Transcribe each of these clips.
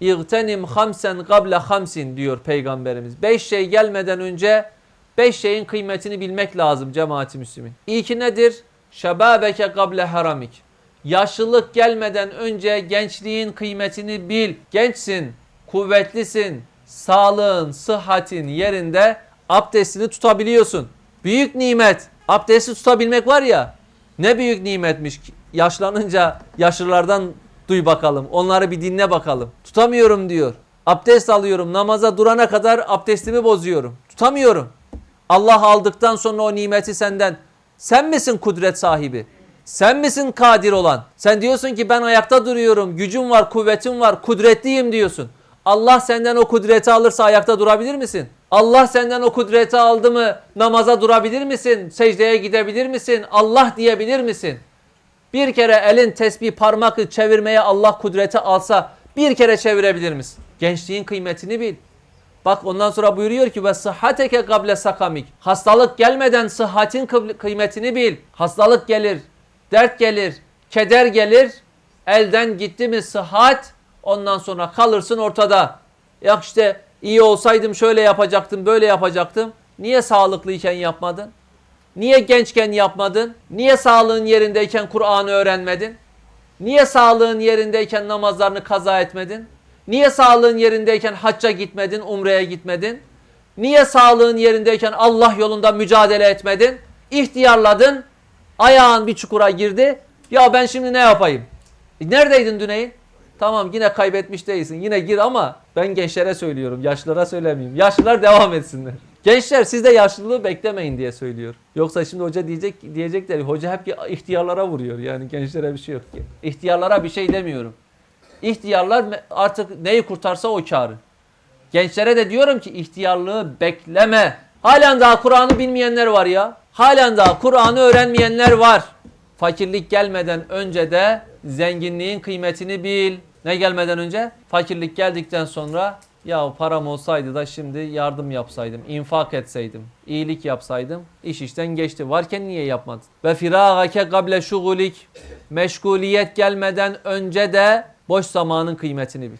İğtenim hamsen gable hamsin diyor Peygamberimiz. Beş şey gelmeden önce beş şeyin kıymetini bilmek lazım cemaati müslümin. İlki nedir? Şebabeke gable haramik. Yaşlılık gelmeden önce gençliğin kıymetini bil. Gençsin, kuvvetlisin, sağlığın, sıhhatin yerinde abdestini tutabiliyorsun. Büyük nimet. Abdesti tutabilmek var ya ne büyük nimetmiş. Yaşlanınca yaşlılardan duy bakalım. Onları bir dinle bakalım. Tutamıyorum diyor. Abdest alıyorum. Namaza durana kadar abdestimi bozuyorum. Tutamıyorum. Allah aldıktan sonra o nimeti senden. Sen misin kudret sahibi? Sen misin kadir olan? Sen diyorsun ki ben ayakta duruyorum. Gücüm var, kuvvetim var, kudretliyim diyorsun. Allah senden o kudreti alırsa ayakta durabilir misin? Allah senden o kudreti aldı mı namaza durabilir misin? Secdeye gidebilir misin? Allah diyebilir misin? Bir kere elin tesbih parmakı çevirmeye Allah kudreti alsa bir kere çevirebilir misin? Gençliğin kıymetini bil. Bak ondan sonra buyuruyor ki ve sıhhateke gable sakamik. Hastalık gelmeden sıhhatin kı- kıymetini bil. Hastalık gelir, dert gelir, keder gelir. Elden gitti mi sıhhat ondan sonra kalırsın ortada. Ya işte iyi olsaydım şöyle yapacaktım, böyle yapacaktım. Niye sağlıklıyken yapmadın? Niye gençken yapmadın? Niye sağlığın yerindeyken Kur'an'ı öğrenmedin? Niye sağlığın yerindeyken namazlarını kaza etmedin? Niye sağlığın yerindeyken hacca gitmedin, umreye gitmedin? Niye sağlığın yerindeyken Allah yolunda mücadele etmedin? İhtiyarladın, ayağın bir çukura girdi. Ya ben şimdi ne yapayım? E neredeydin Düneyin? Tamam yine kaybetmiş değilsin. Yine gir ama ben gençlere söylüyorum. Yaşlılara söylemeyeyim. Yaşlılar devam etsinler. Gençler siz de yaşlılığı beklemeyin diye söylüyor. Yoksa şimdi hoca diyecek diyecekler hoca hep ihtiyarlara vuruyor. Yani gençlere bir şey yok ki. İhtiyarlara bir şey demiyorum. İhtiyarlar artık neyi kurtarsa o karı. Gençlere de diyorum ki ihtiyarlığı bekleme. Halen daha Kur'an'ı bilmeyenler var ya. Halen daha Kur'an'ı öğrenmeyenler var. Fakirlik gelmeden önce de zenginliğin kıymetini bil. Ne gelmeden önce? Fakirlik geldikten sonra ya param olsaydı da şimdi yardım yapsaydım, infak etseydim, iyilik yapsaydım, iş işten geçti. Varken niye yapmadın? Ve firagake gable şugulik. Meşguliyet gelmeden önce de boş zamanın kıymetini bil.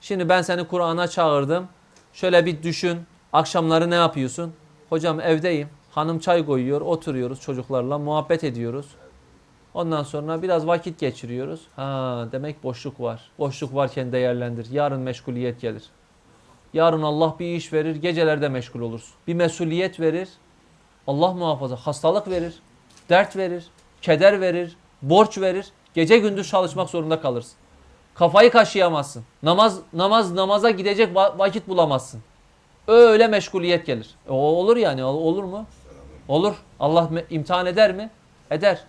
Şimdi ben seni Kur'an'a çağırdım. Şöyle bir düşün. Akşamları ne yapıyorsun? Hocam evdeyim. Hanım çay koyuyor. Oturuyoruz çocuklarla. Muhabbet ediyoruz. Ondan sonra biraz vakit geçiriyoruz. Ha demek boşluk var. Boşluk varken değerlendir. Yarın meşguliyet gelir. Yarın Allah bir iş verir. Gecelerde meşgul olursun. Bir mesuliyet verir. Allah muhafaza hastalık verir. Dert verir. Keder verir. Borç verir. Gece gündüz çalışmak zorunda kalırsın. Kafayı kaşıyamazsın. Namaz namaz namaza gidecek va- vakit bulamazsın. Öyle meşguliyet gelir. E, olur yani ol- olur mu? Olur. Allah imtihan eder mi? Eder.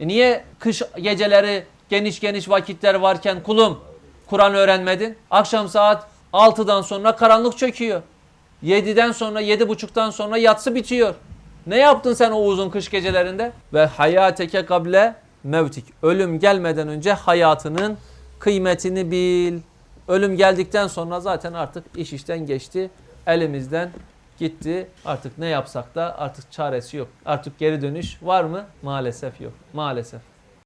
E niye kış geceleri geniş geniş vakitler varken kulum Kur'an öğrenmedin? Akşam saat 6'dan sonra karanlık çöküyor. 7'den sonra 7.30'dan sonra yatsı bitiyor. Ne yaptın sen o uzun kış gecelerinde? Ve hayateke kable mevtik. Ölüm gelmeden önce hayatının kıymetini bil. Ölüm geldikten sonra zaten artık iş işten geçti. Elimizden gitti. Artık ne yapsak da artık çaresi yok. Artık geri dönüş var mı? Maalesef yok. Maalesef.